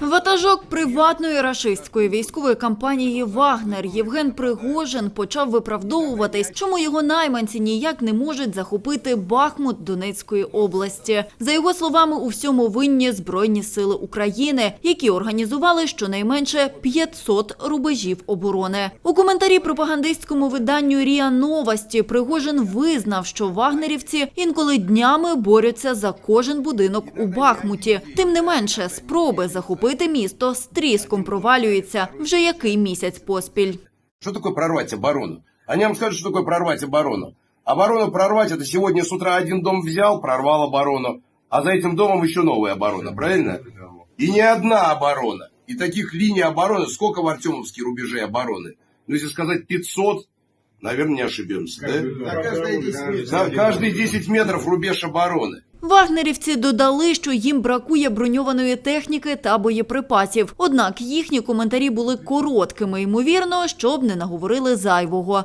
Ватажок приватної рашистської військової кампанії Вагнер Євген Пригожин почав виправдовуватись, чому його найманці ніяк не можуть захопити Бахмут Донецької області. За його словами, у всьому винні збройні сили України, які організували щонайменше 500 рубежів оборони. У коментарі пропагандистському виданню Ріа Новості Пригожин визнав, що вагнерівці інколи днями борються за кожен будинок у Бахмуті. Тим не менше, спроби захопити місто з тріском провалюються вже який місяць поспіль. Что такое прорвать оборону? Они вам скажут, что такое прорвать оборону. Оборону прорвать, это сегодня с утра один дом взял, прорвал оборону, а за этим домом еще новая оборона, правильно? И не одна оборона. И таких линий обороны, сколько в Артемовске рубежей обороны? Ну, если сказать 500, наверное, не ошибемся, да? За каждые 10 метров рубеж обороны. Вагнерівці додали, що їм бракує броньованої техніки та боєприпасів. Однак їхні коментарі були короткими, ймовірно, щоб не наговорили зайвого.